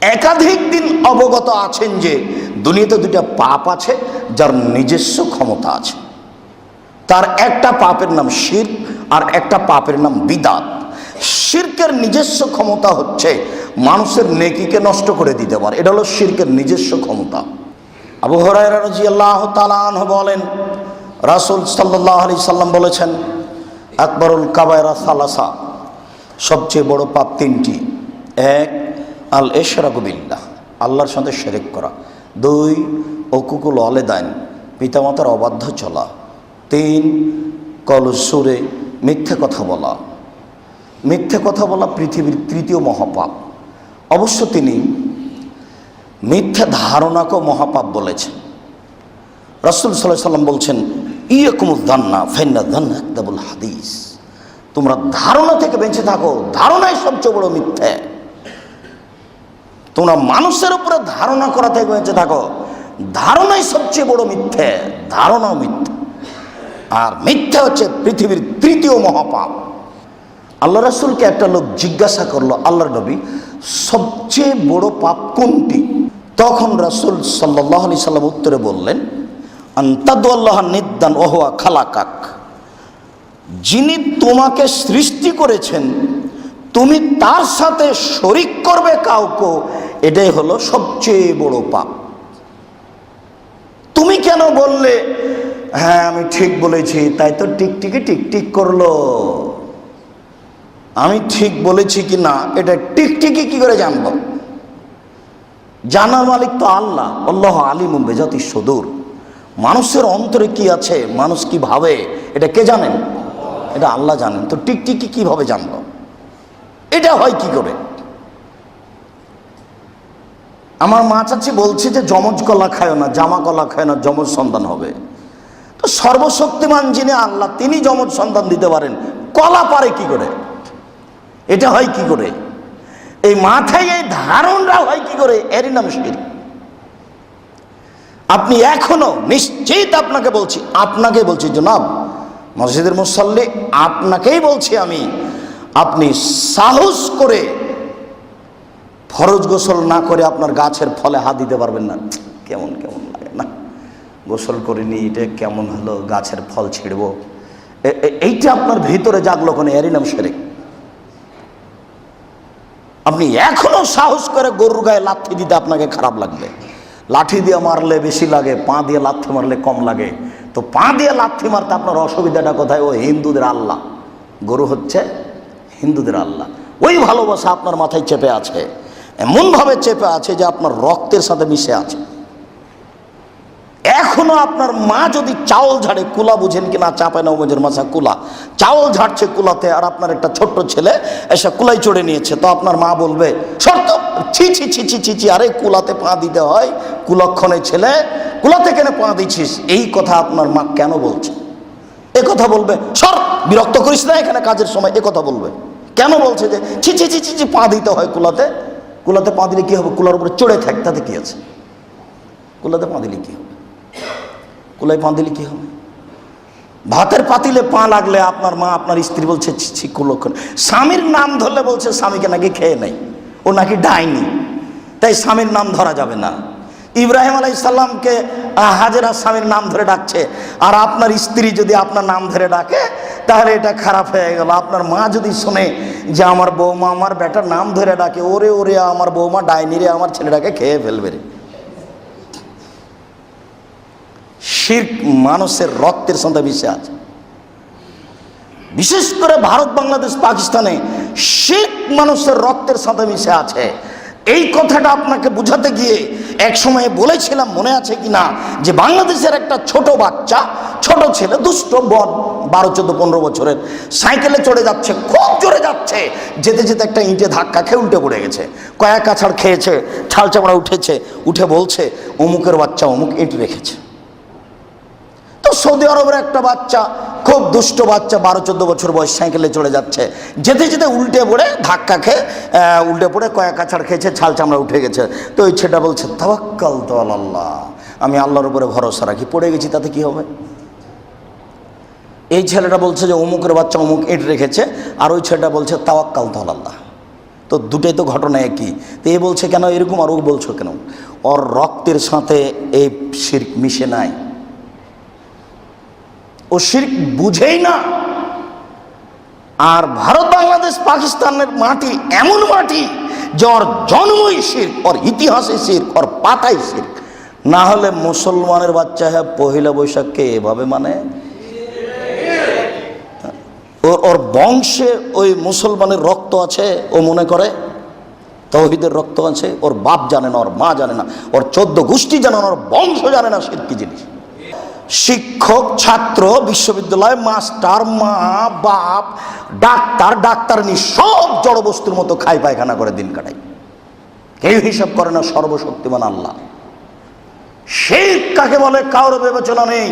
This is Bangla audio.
একাধিক দিন অবগত আছেন যে দুনিয়াতে দুটা পাপ আছে, যার নিজস্ব ক্ষমতা আছে। তার একটা পাপের নাম শির আর একটা পাপের নাম বিদাত। শির্কের নিজস্ব ক্ষমতা হচ্ছে মানুষের নেকিকে নষ্ট করে দিতে পারে। এটা হলো শির্কের নিজস্ব ক্ষমতা। আবু হরাইরা রাজি আল্লাহ বলেন, রাসুল সাল্লাহ আলি সাল্লাম বলেছেন, আকবরুল কাবায়রা সালাসা সবচেয়ে বড় পাপ তিনটি। এক আল এশরাকবিল্লাহ আল্লাহর সাথে শেরেক করা। দুই, অকুকুল অলেদাইন পিতামাতার অবাধ্য চলা। তিন, কলসুরে মিথ্যে কথা বলা। মিথ্যে কথা বলা পৃথিবীর তৃতীয় মহাপাপ। অবশ্য তিনি মিথ্যা ধারণাকেও মহাপাপ বলেছেন। রসুল সাল্লাহ সাল্লাম বলছেন ইয়কুমুদ্দান্না ফেন্না দান্না হাদিস। তোমরা ধারণা থেকে বেঁচে থাকো, ধারণাই সবচেয়ে বড় মিথ্যে। তোমরা মানুষের উপরে ধারণা করা থেকে বেঁচে থাকো। ধারণাই সবচেয়ে বড় মিথ্যে, ধারণাও মিথ্যে। আর মিথ্যা হচ্ছে পৃথিবীর তৃতীয় মহাপাপ। আল্লাহ রাসুলকে একটা লোক জিজ্ঞাসা করল আল্লাহ নবী, সবচেয়ে বড় পাপ কোনটি? তখন রাসুল সাল্লাহ আলি সাল্লাম উত্তরে বললেন আন্তাদুল্লাহ নিদ্দান ওহা খালাকাক। যিনি তোমাকে সৃষ্টি করেছেন তুমি তার সাথে শরিক করবে কাউকে, এটাই হলো সবচেয়ে বড় পাপ। তুমি কেন বললে হ্যাঁ আমি ঠিক বলেছি, তাই তো টিকটিকি টিকটিক করল। আমি ঠিক বলেছি কি না, এটা টিকটিকি কি করে জানব? জানার মালিক তো আল্লাহ আল্লাহ আলী মুম্বে জাতি সদূর। মানুষের অন্তরে কি আছে, মানুষ কি ভাবে, এটা কে জানেন? এটা আল্লাহ জানেন। তো টিকটিকি কীভাবে জানব? এটা হয় কি করে? আমার মা চাচি বলছে যে, যমজ কলা খায় না, জামা কলা খায় না, যমজ সন্তান হবে। তো সর্বশক্তিমান যিনি আল্লাহ, তিনি যমজ সন্তান দিতে পারেন। কলা পারে কি করে? এটা হয় কি করে? এই মাথায় এই ধারণটা হয় কি করে? এরই নাম শির। আপনি এখনও নিশ্চিত আপনাকে বলছি আপনাকে বলছি, জনাব। মসজিদের মুসল্লি, আপনাকেই বলছি আমি। আপনি সাহস করে ফরজ গোসল না করে আপনার গাছের ফলে হাত দিতে পারবেন না। কেমন কেমন লাগে না? গোসল করিনি, এটা কেমন হলো? গাছের ফল ছিঁড়ব। এইটা আপনার ভিতরে জাগলো কোনো? এরই নাম আপনি এখনও সাহস করে গরুর গায়ে লাথি দিতে আপনাকে খারাপ লাগবে। লাঠি দিয়ে মারলে বেশি লাগে, পা দিয়ে লাথি মারলে কম লাগে। তো পা দিয়ে লাথি মারতে আপনার অসুবিধাটা কোথায়? ও হিন্দুদের আল্লাহ। গরু হচ্ছে হিন্দুদের আল্লাহ। ওই ভালোবাসা আপনার মাথায় চেপে আছে, এমনভাবে চেপে আছে যে আপনার রক্তের সাথে মিশে আছে। এখনও আপনার মা যদি চাউল ঝাড়ে, কুলা বুঝেন কিনা চাপায় নবজের মাছা কুলা। চাউল ঝাড়ছে কুলাতে আর আপনার একটা ছোট্ট ছেলে এসে কুলাই চড়ে নিয়েছে, তো আপনার মা বলবে, শর্ত, ছি ছি ছি ছি ছি ছি, আরে কুলাতে পা দিতে হয়, কুলক্ষণে ছেলে, কুলাতে কেন পা দিচ্ছিস এই কথা আপনার মা কেন বলছে? এ কথা বলবে সর বিরক্ত করিস না এখানে কাজের সময়, এ কথা বলবে। কেন বলছে যে, ছি ছি ছি ছি পা দিতে হয় কুলাতে। কুলাতে পা দিলে কি হবে? কুলার উপরে চড়ে থাক, তাতে কি আছে? কুলাতে পা দিলে কি হবে? কুলাই পা দিলে কি হবে? ভাতের পাতিলে পা লাগলে আপনার মা, আপনার স্ত্রী বলছে, ছি ছি কুলক্ষণ স্বামীর নাম ধরলে বলছে, স্বামীকে নাকি খেয়ে নেই। ও নাকি ডাইনি। তাই স্বামীর নাম ধরা যাবে না। ইব্রাহিম আলাই সাল্লামকে হাজেরা স্বামীর নাম ধরে ডাকছে। আর আপনার স্ত্রী যদি আপনার নাম ধরে ডাকে, তাহলে এটা খারাপ হয়ে গেল। আপনার মা যদি শোনে যে আমার বৌমা আমার বেটার নাম ধরে ডাকে, ওরে ওরে, আমার বৌমা ডাইনি রে, আমার ছেলেটাকে খেয়ে ফেলবে রে। শির্ক মানুষের রক্তের সাথে মিশে আছে। বিশেষ করে ভারত, বাংলাদেশ, পাকিস্তানে শির্ক মানুষের রক্তের সাথে মিশে আছে। এই কথাটা আপনাকে বুঝাতে গিয়ে এক সময় বলেছিলাম, মনে আছে কি না যে বাংলাদেশের একটা ছোট বাচ্চা, ছোট ছেলে, দুষ্ট বন বারো, চোদ্দ, পনেরো বছরের, সাইকেলে চড়ে যাচ্ছে, খুব জোরে যাচ্ছে, যেতে যেতে একটা ইঁটে ধাক্কা খেয়ে উল্টে পড়ে গেছে। কয়েক কাছাড় খেয়েছে ছাল চামড়া উঠেছে, উঠে বলছে, অমুকের বাচ্চা অমুক ইঁট রেখেছে। তো সৌদি আরবের একটা বাচ্চা খুব দুষ্ট বাচ্চা, বারো, চোদ্দ বছর বয়স, সাইকেলে চলে যাচ্ছে। যেতে যেতে উল্টে পড়ে, ধাক্কা খেয়ে উল্টে পড়ে কয়েক আছাড় খেয়েছে, ছাল চামড়া উঠে গেছে। তো ওই ছেলেটা বলছে, তাওয়াক্কাল তো আল্লাহ আমি আল্লাহর উপরে ভরসা রাখি। পড়ে গেছি, তাতে কি হবে? এই ছেলেটা বলছে যে, অমুকের বাচ্চা অমুক ইট রেখেছে, আর ওই ছেলেটা বলছে, তাওয়াক্কাল তো আল্লাহ তো দুটোই তো ঘটনা একই। তো এ বলছে, কেন এরকম আর ও বলছো কেন? ওর রক্তের সাথে এই শির্ক মিশে নাই। ও শির্ক বুঝেই না। আর ভারত, বাংলাদেশ, পাকিস্তানের মাটি এমন মাটি যে ওর জন্মই শির্ক, ওর ইতিহাসে শির্ক, ওর পাতাই শির্ক। না হলে মুসলমানের বাচ্চা হ্যাঁ পহিলা বৈশাখকে এভাবে মানে? ওর ওর বংশে ওই মুসলমানের রক্ত আছে, ও মনে করে? তৌহিদের রক্ত আছে, ওর বাপ জানে না, ওর মা জানে না, ওর চোদ্দ গোষ্ঠী জানে না, ওর বংশ জানে না সে কি জিনিস। শিক্ষক, ছাত্র, বিশ্ববিদ্যালয়, মাস্টার, মা, বাপ, ডাক্তার ডাক্তারনি সব জড়বস্তুর মতো খাই পায়খানা করে দিন কাটায় কেউ হিসাব করে না সর্বশক্তিমান আল্লাহ। সেই কাকে বলে? কারও বিবেচনা নেই।